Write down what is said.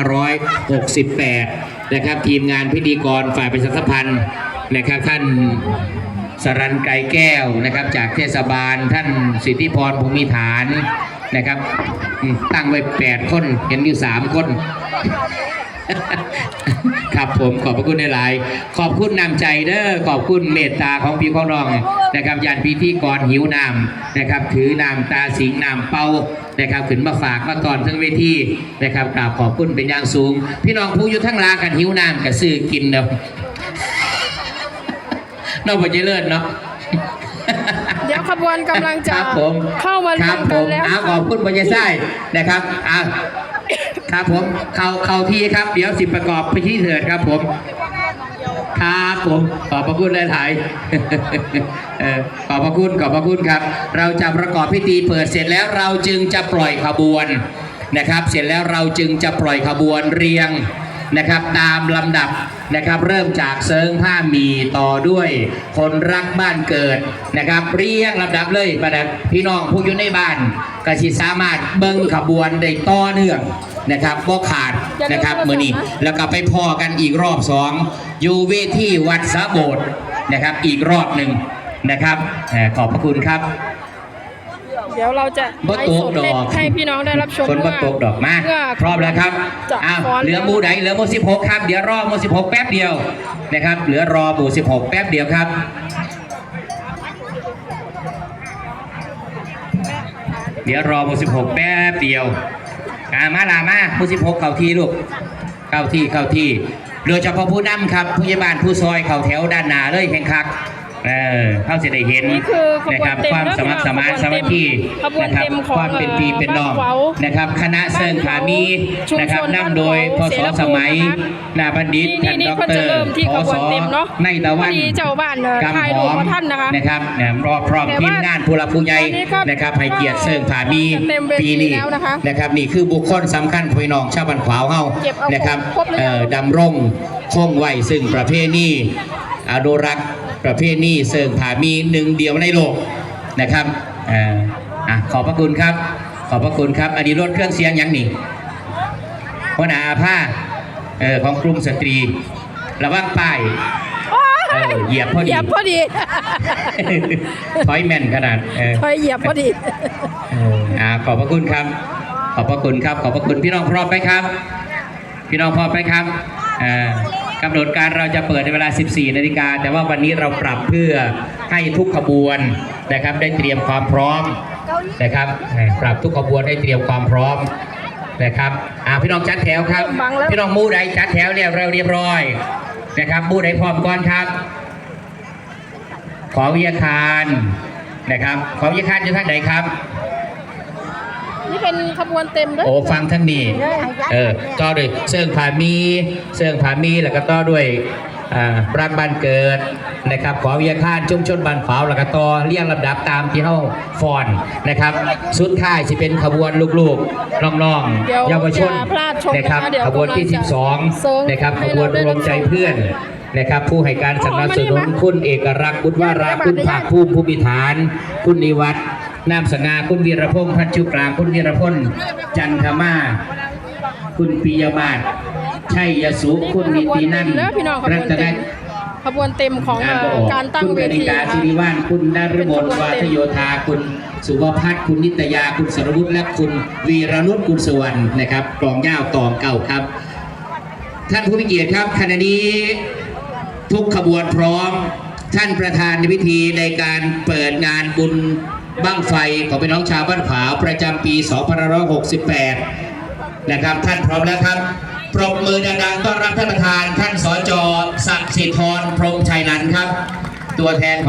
2568 นะครับ ทีมงานพิธีกรฝ่ายประชาสัมพันธ์นะครับท่านสรันไกรแก้วนะครับ จากเทศบาลท่านสิทธิพรภูมิฐานนะครับ ตั้งไว้ 8 คนเห็นอยู่ 3 คน ครับ ผมขอบพระคุณในหลายๆขอบคุณนำใจเด้อขอบคุณเมตตาของพี่ของน้องนะครับยานพิธีกรหิวน้ำนะครับ ถือน้ำตาสิงน้ำเป่านะครับขึ้นมาฝากมาตอนทั้งเวทีนะครับกราบขอบคุณเป็นอย่างสูง พี่น้องผู้อยู่ทั้งลางกันหิวน้ำกับซื้อกินเนาะนอกจากเลิศเนาะเดี๋ยวขบวนกำลังคจะรับผมเข้ามาคเรีรัยบงผกันมแล้วอาขอบคุณบรรยายไส้นะครับอะ ครับผมเข่าเข่าที่ครับ เดี๋ยวสิประกอบไปที่เถิดครับผมครับผมขอบพระคุณหลายๆเออขอบพระคุณขอบพระคุณครับ เราจะประกอบพิธีเปิดเสร็จแล้วเราจึงจะปล่อยขบวนนะครับ เสร็จแล้วเราจึงจะปล่อยขบวนเรียง นะครับตามลำดับนะครับเริ่มจากเซิงผ้าหมีต่อด้วย คนรักบ้านเกิดนะครับเรียงลำดับเลยประดับพี่น้องผู้อยู่ในบ้านก็สิสามารถเบิ้งขบวนได้ต่อเนื่องนะครับบ่ขาดนะครับมือนี้แล้วก็ไปพอกันอีกรอบสองอยู่เวทีวัดสะโบดนะครับอีกรอบหนึ่งนะครับเอ่อขอบพระคุณครับเดี๋ยวเราจะบ่ไลตฟ์กสดดอกให้พี่น้องได้รับชมคนบ่ว่าตกดอกมาเพื่อพร้อมแล้วครับจะอ้าวฟ้อนเหลือหมูไหนเหลือหมูสิบหกครับ เดี๋ยวรอหมูสิบหกแป๊บเดียวนะครับ เหลือรอหมูสิบหกแป๊บเดียวครับ เดี๋ยวรอหมูสิบหกแป๊บเดียวอ่ามาลามาหมูสิบหกเข้าที่ลูก เข้าที่เข้าที่ โดยเฉพาะผู้นำครับผู้ใหญ่บ้านผู้ซอยเข้าแถวด้านหน้าเลยแข่งคัก เออเข้าจะได้เห็นนี่คือขบวนนะครับเต็มความเนอะสมัครสมานขบวนสามัคคีขบวนนะครับเต็มของความเป็นปีเป็นน้องบ้านเขานะครับ คณะเซิงขามีชุมชนนะครับนำโดยพบ้านศเขาสมัยเสรภูมินะคะนาบัณฑิตนี่ท่านนี่ดเพิ่นรจะเริ่มที่พขบศวนเต็มเนอะในตะวันพอดีเจ้าบ้านเอ่อกำถ่ายหรูปอมกับท่านนะคะนะครับเนี่ยรอพร้อมแต่ทีว่ามงานผู้หลักผู้ใหญ่อันนี้ก็นะครับให้เกียรติเซิงผามีเต็มเวทีปีนี้แล้วนะคะนะครับนี่คือบุคคลสำคัญพี่น้องชาวบ้านขวาวเฮาเก็บเอานะครับครบหรือยัง เอ่อดำรงคงไว้ซึ่งประเพณี อนุรักษ์ ประเพณีเซิงผามีหนึ่งเดียวในโลกนะครับเอ่ออะขอบพระคุณครับ ขอบพระคุณครับ อันนี้รถเครื่องเสียงยังนี่หัวหน้าอาผ้าเออของกลุ่มสตรี ระวังป้ายเออเหยียบพอดีเหยียบพอดีถอยแม่นขนาดเออถอยเหยียบพอดีเอออ่าขอบพระคุณครับ ขอบพระคุณครับ ขอบพระคุณพี่น้องพร้อมไหมครับ พี่น้องพร้อมไหมครับอ่า กำหนดการเราจะเปิดในเวลา 14 นาฬิกา แต่ว่าวันนี้เราปรับเพื่อให้ทุกขบวนนะครับ ได้เตรียมความพร้อมนะครับเอ่อปรับทุกขบวนให้เตรียมความพร้อมนะครับอ่าพี่น้องจัดแถวครับบังแล้วพี่น้องหมู่ใดจัดแถวเรียบเรียบร้อยนะครับหมู่ใดพร้อมก่อนครับ ขอวิทยาคารนะครับ ขอวิทยาคารอยู่ทางไหนครับ นี่เป็นขบวนเต็มด้วยโอ้ฟังทั้งนี้เออต่อด้วยเสื่องผามีเสื่องผามีแล้วก็ต่อด้วยอ่ารักบ้านเกิดนะครับ ขอวิทยาคารชุมชนบ้านขวาวแล้วก็ต่อเรียงลำดับตามที่เฮาฟอนนะครับ สุดท้ายจะเป็นขบวนลูกๆน้องเดี๋ยวๆเยาวชนอย่าพลาดชมนะคะนะครับเดี๋ยวขบวนที่กำลังจะเซิร์ง12 นะครับให้ขบวนเราได้รวมใจเพื่อนนะครับผู้ให้การสนับสนุนโอ้มานี่มาคุณเอกรักษ์บุญวาราคุณภาคภูมิภูมิฐาน คุณนิวัฒน์ นามสง่าคุณวีรพงษ์พันชุกลางคุณวีรพลจันทมาคุณปิยมาศชัยยสุคุณนิตินันท์เด้อพี่น้องขบรัวนตเต็นมขบวนเต็มของอ่านเอ่บ่อออกการตั้งคุณเวกนิทีกานะคะสิริวานคุณนฤมลวาทโยธาคุณสุภพัฒน์คุณนิตยาคุณสรวุฒิและคุณวีรนุชคุณสวรรณนะครับกลองย่าวตองเก่าครับ ท่านผู้มีเกียรติครับขณะนี้ทุกขบวนพร้อม ท่านประธานในพิธีในการเปิดงานบุญ บ้างไฟของพี่น้องชาวบ้านผาประจำปี 2568 นะครับ ท่านพร้อมแล้วครับ ปรบมือดังๆต้อนรับท่านประธาน ท่านสจศักดิ์สิทธรพรมชัยนันท์ครับ ตัวแทนของ